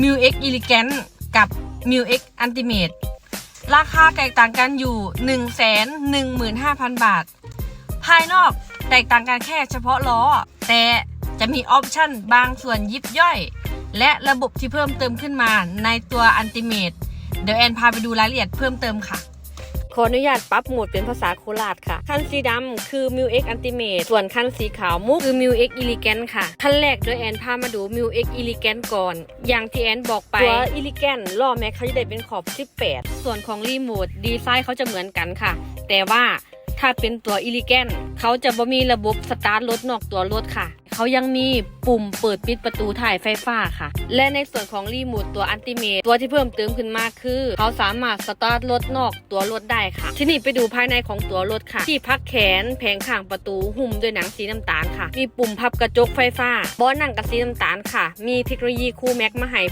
m i l X Elegant กับ m i l X Ultimate ราคาแตกต่างกันอยู่ 115,000 บาท ภายนอกแตกต่างกันแค่เฉพาะล้อ แต่จะมีออปชั่นบางส่วนยิบย่อย และระบบที่เพิ่มเติมขึ้นมาในตัว Ultimate เดี๋ยวแอนพาไปดูรายละเอียดเพิ่มเติมค่ะ ขออนุญาตปรับโหมดเป็นภาษาโคราชค่ะ คันสีดำคือ m i l X Ultimate ส่วนคันสีขาวมุกคือ m i l X Elegant ค่ะ คันแรกโดยแอนพามาดู m i l X Elegant ก่อน อย่างที่แอนบอกไป ตัว Elegant ล้อแม็กเขาจะได้เป็นขอบ 18 ส่วนของรีโมทดีไซน์เขาจะเหมือนกันค่ะ แต่ว่า ถ้าเป็นตัว Elegant เขาจะบ่มีระบบสตาร์ทรถนอกตัวรถค่ะ เขายังมีปุ่มเปิดปิดประตูถ่ายไฟฟ้าค่ะ และในส่วนของรีโมทตัวอันติเมตตัวที่เพิ่มเติมขึ้นมาคือ เขาสามารถสตาร์ทรถนอกตัวรถได้ค่ะ ทีนี้ไปดูภายในของตัวรถค่ะ ที่พักแขนแผงข้างประตูหุ้มด้วยหนังสีน้ำตาลค่ะ มีปุ่มพับกระจกไฟฟ้าเบาะนั่งกับสีน้ำตาลค่ะ มีเทคโนโลยีคูแม็กมาให้